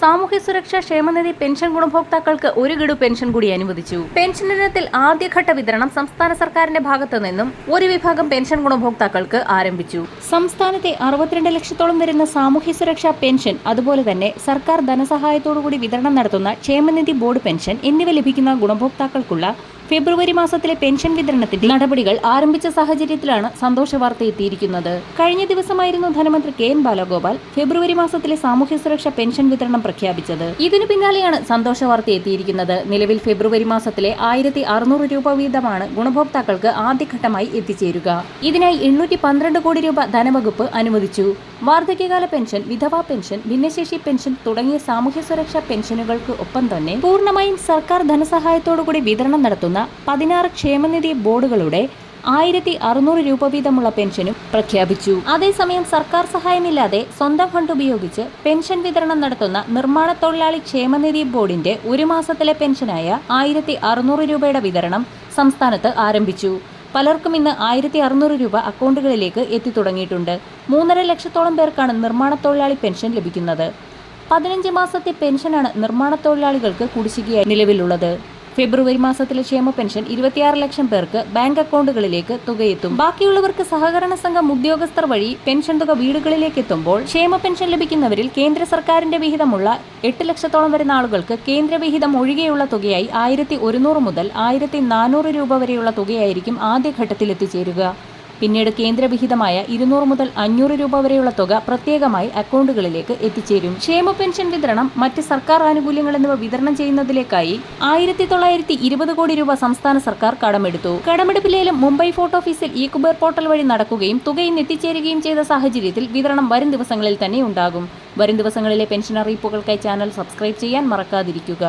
സാമൂഹ്യ സുരക്ഷാ ക്ഷേമനിധി പെൻഷൻ ഗുണഭോക്താക്കൾക്ക് ഒരു ഗഡു പെൻഷൻ കൂടി അനുവദിച്ചു. പെൻഷൻ ഇനത്തിൽ ആദ്യഘട്ട വിതരണം സംസ്ഥാന സർക്കാരിന്റെ ഭാഗത്തു നിന്നും ഒരു വിഭാഗം പെൻഷൻ ഗുണഭോക്താക്കൾക്ക് ആരംഭിച്ചു. സംസ്ഥാനത്തെ അറുപത്തിരണ്ട് ലക്ഷത്തോളം വരുന്ന സാമൂഹ്യ സുരക്ഷാ പെൻഷൻ അതുപോലെ തന്നെ സർക്കാർ ധനസഹായത്തോടുകൂടി വിതരണം നടത്തുന്ന ക്ഷേമനിധി ബോർഡ് പെൻഷൻ എന്നിവ ലഭിക്കുന്ന ഗുണഭോക്താക്കൾക്കുള്ള ഫെബ്രുവരി മാസത്തിലെ പെൻഷൻ വിതരണത്തിന്റെ നടപടികൾ ആരംഭിച്ച സാഹചര്യത്തിലാണ് സന്തോഷ വാർത്ത എത്തിയിരിക്കുന്നത്. കഴിഞ്ഞ ദിവസമായിരുന്നു ധനമന്ത്രി കെ എൻ ബാലഗോപാൽ ഫെബ്രുവരി മാസത്തിലെ സാമൂഹ്യ സുരക്ഷാ പെൻഷൻ വിതരണം പ്രഖ്യാപിച്ചത്. ഇതിനു പിന്നാലെയാണ് സന്തോഷ വാർത്ത എത്തിയിരിക്കുന്നത്. നിലവിൽ ഫെബ്രുവരി മാസത്തിലെ ആയിരത്തി അറുന്നൂറ് രൂപ വീതമാണ് ഗുണഭോക്താക്കൾക്ക് ആദ്യഘട്ടമായി എത്തിച്ചേരുക. ഇതിനായി എണ്ണൂറ്റി കോടി രൂപ ധനവകുപ്പ് അനുവദിച്ചു. വാർദ്ധക്യകാല പെൻഷൻ വിധവാ പെൻഷൻ ഭിന്നശേഷി പെൻഷൻ തുടങ്ങിയ സാമൂഹ്യ സുരക്ഷാ പെൻഷനുകൾക്ക് ഒപ്പം തന്നെ പൂർണമായും സർക്കാർ ധനസഹായത്തോടുകൂടി വിതരണം നടത്തുന്ന പതിനാറ് ക്ഷേമനിധി ബോർഡുകളുടെ ആയിരത്തി അറുന്നൂറ് രൂപ വീതമുള്ള പെൻഷനും പ്രഖ്യാപിച്ചു. അതേസമയം സർക്കാർ സഹായമില്ലാതെ സ്വന്തം ഫണ്ട് ഉപയോഗിച്ച് പെൻഷൻ വിതരണം നടത്തുന്ന നിർമ്മാണ തൊഴിലാളി ക്ഷേമനിധി ബോർഡിന്റെ ഒരു മാസത്തിലെ പെൻഷനായ ആയിരത്തി രൂപയുടെ വിതരണം സംസ്ഥാനത്ത് ആരംഭിച്ചു. പലർക്കും ഇന്ന് ആയിരത്തി അറുന്നൂറ് രൂപ അക്കൗണ്ടുകളിലേക്ക് എത്തിത്തുടങ്ങിയിട്ടുണ്ട്. മൂന്നര ലക്ഷത്തോളം പേർക്കാണ് നിർമ്മാണ തൊഴിലാളി പെൻഷൻ ലഭിക്കുന്നത്. പതിനഞ്ച് മാസത്തെ പെൻഷനാണ് നിർമ്മാണ തൊഴിലാളികൾക്ക് കുടിശ്ശികയായി നിലവിലുള്ളത്. ഫെബ്രുവരി മാസത്തിലെ ക്ഷേമ പെൻഷൻ ഇരുപത്തിയാറ് ലക്ഷം പേർക്ക് ബാങ്ക് അക്കൗണ്ടുകളിലേക്ക് തുകയെത്തും. ബാക്കിയുള്ളവർക്ക് സഹകരണ സംഘം ഉദ്യോഗസ്ഥർ വഴി പെൻഷൻ തുക വീടുകളിലേക്ക് എത്തുമ്പോൾ ക്ഷേമ പെൻഷൻ ലഭിക്കുന്നവരിൽ കേന്ദ്ര സർക്കാരിന്റെ വിഹിതമുള്ള എട്ട് ലക്ഷത്തോളം വരുന്ന ആളുകൾക്ക് കേന്ദ്ര വിഹിതം ഒഴികെയുള്ള തുകയായി ആയിരത്തി ഒരുന്നൂറ് മുതൽ ആയിരത്തി നാനൂറ് രൂപ വരെയുള്ള തുകയായിരിക്കും ആദ്യഘട്ടത്തിൽ എത്തിച്ചേരുക പിന്നീട് കേന്ദ്രവിഹിതമായ ഇരുന്നൂറ് മുതൽ അഞ്ഞൂറ് രൂപ വരെയുള്ള തുക പ്രത്യേകമായി അക്കൗണ്ടുകളിലേക്ക് എത്തിച്ചേരും. ക്ഷേമ പെൻഷൻ വിതരണം മറ്റ് സർക്കാർ ആനുകൂല്യങ്ങൾ എന്നിവ വിതരണം ചെയ്യുന്നതിലേക്കായി ആയിരത്തി തൊള്ളായിരത്തി ഇരുപത് കോടി രൂപ സംസ്ഥാന സർക്കാർ കടമെടുത്തു. കടമെടുപ്പ് ലേലം മുംബൈ ഫോർട്ട് ഓഫീസിൽ ഈ കുബേർ പോർട്ടൽ വഴി നടക്കുകയും തുക ഇന്ന് എത്തിച്ചേരുകയും ചെയ്ത സാഹചര്യത്തിൽ വിതരണം വരും ദിവസങ്ങളിൽ തന്നെ ഉണ്ടാകും. വരും ദിവസങ്ങളിലെ പെൻഷൻ അറിയിപ്പുകൾക്കായി ചാനൽ സബ്സ്ക്രൈബ് ചെയ്യാൻ മറക്കാതിരിക്കുക.